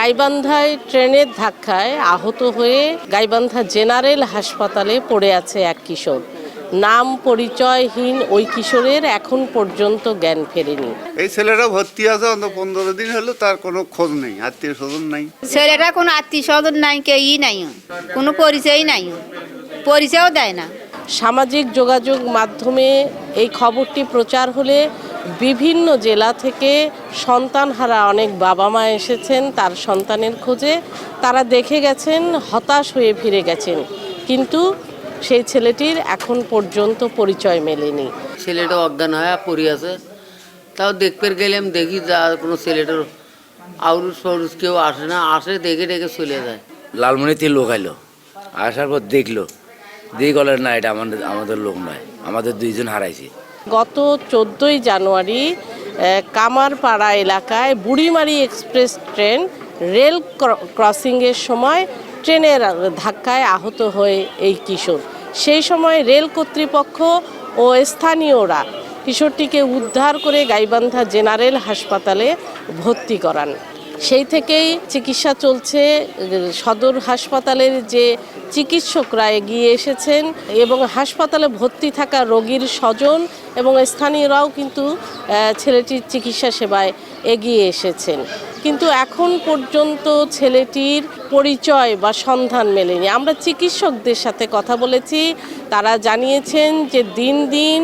গাইবান্ধায় ট্রেনের ধাক্কায় আহত হয়ে গাইবান্ধা জেনারেল হাসপাতালে পড়ে আছে এক কিশোর। নাম পরিচয়হীন ওই কিশোরের এখন পর্যন্ত জ্ঞান ফেরেনি। এই ছেলেটা ভর্তি আছে পনেরো দিন হলো তার কোনো খোঁজ নেই আত্মীয় স্বজন নাই। ছেলেটা কোনো আত্মীয় স্বজন নাই কেউই নাই কোনো পরিচয়ই নাই পরিচয়ও দেয় না। সামাজিক যোগাযোগ মাধ্যমে এই খবরটি প্রচার হলে বিভিন্ন জেলা থেকে সন্তানহারা অনেক বাবা মা এসেছেন তার সন্তানের খোঁজে। তারা দেখে গেছেন হতাশ হয়ে ফিরে গেছেন। কিন্তু সেই ছেলেটির এখন পর্যন্ত পরিচয় মেলেনি। ছেলেটা অজ্ঞান হয়ে পড়ে আছে। তাও দেখতে গেলাম দেখি যা কোনো ছেলেটার আউরুস ফাউরুস কেউ আসে না আসে দেখে দেখে চলে যায়। লালমনিতে লোক আইলো। আসার পর দেখল। দিয়ে গেল না এটা আমাদের আমাদের লোক নয়। আমাদের দুইজন হারাইছি। গত চোদ্দোই জানুয়ারি কামারপাড়া এলাকায় বুড়িমারি এক্সপ্রেস ট্রেন রেল ক্রসিংয়ের সময় ট্রেনের ধাক্কায় আহত হয়ে এই কিশোর। সেই সময় রেল কর্তৃপক্ষ ও স্থানীয়রা কিশোরটিকে উদ্ধার করে গাইবান্ধা জেনারেল হাসপাতালে ভর্তি করান। সেই থেকেই চিকিৎসা চলছে, সদর হাসপাতালের যে চিকিৎসকরা এগিয়ে এসেছেন এবং হাসপাতালে ভর্তি থাকা রোগীর স্বজন এবং স্থানীয়রাও কিন্তু ছেলেটির চিকিৎসা সেবায় এগিয়ে এসেছেন। কিন্তু এখন পর্যন্ত ছেলেটির পরিচয় বা সন্ধান মেলেনি। আমরা চিকিৎসকদের সাথে কথা বলেছি, তারা জানিয়েছেন যে দিন দিন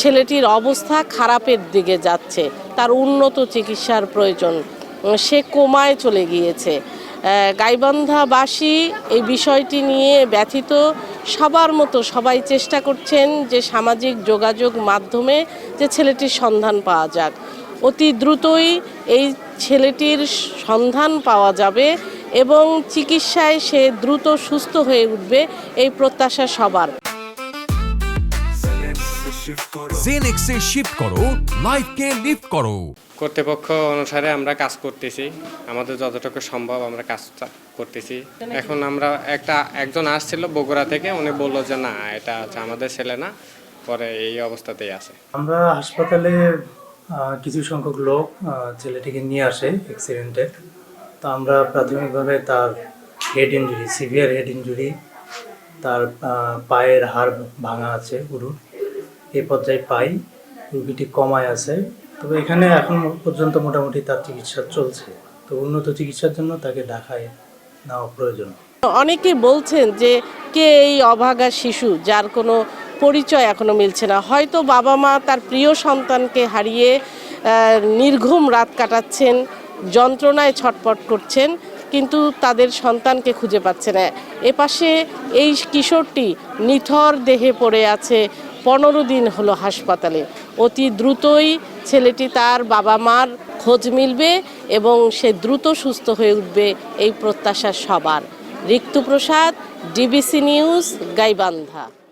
ছেলেটির অবস্থা খারাপের দিকে যাচ্ছে, তার উন্নত চিকিৎসার প্রয়োজন। সে কোমায় চলে গিয়েছে। গাইবান্ধাবাসী এই বিষয়টি নিয়ে ব্যথিত। সবার মতো সবাই চেষ্টা করছেন যে সামাজিক যোগাযোগ মাধ্যমে যে ছেলেটির সন্ধান পাওয়া যাক। অতি দ্রুতই এই ছেলেটির সন্ধান পাওয়া যাবে এবং চিকিৎসায় সে দ্রুত সুস্থ হয়ে উঠবে, এই প্রত্যাশা সবার। জেনেক্সে শিফট করো লাইফকে লিফট করো। কর্তৃপক্ষ অনুসারে আমরা কাজ করতেছি। আমাদের যতটুকু সম্ভব আমরা কাজ করতেছি। এখন আমরা একটা একজন আসছিল বগুড়া থেকে উনি বলল যে না এটা হচ্ছে আমাদের ছেলে না পরে এই অবস্থাতেই আছে। আমরা হাসপাতালে কিছু সংখ্যক লোক ছেলেটিকে নিয়ে আসে অ্যাক্সিডেন্টে তো আমরা প্রাথমিকভাবে তার head injury severe head injury তার পায়ের হাড় ভাঙা আছে পুরো এই পর্যায়ে পাই, রুগীটি কমায় আছে তবে এখানে এখন পর্যন্ত মোটামুটি তার চিকিৎসা চলছে। তো উন্নত চিকিৎসার জন্য তাকে ঢাকায় নেওয়া প্রয়োজন। অনেকে বলছেন যে, কে এই অভাগা শিশু যার কোনো পরিচয় এখনও মিলছে না? হয়তো বাবা মা তার প্রিয় সন্তানকে হারিয়ে নির্ঘুম রাত কাটাচ্ছেন, যন্ত্রণায় ছটপট করছেন, কিন্তু তাদের সন্তানকে খুঁজে পাচ্ছে না। এপাশে এই কিশোরটি নিথর দেহে পড়ে আছে পনেরো দিন হলো হাসপাতালে। অতি দ্রুতই ছেলেটি তার বাবা মার খোঁজ মিলবে এবং সে দ্রুত সুস্থ হয়ে উঠবে এই প্রত্যাশা সবার। রিক্তুপ্রসাদ ডিবিসি নিউজ, গাইবান্ধা।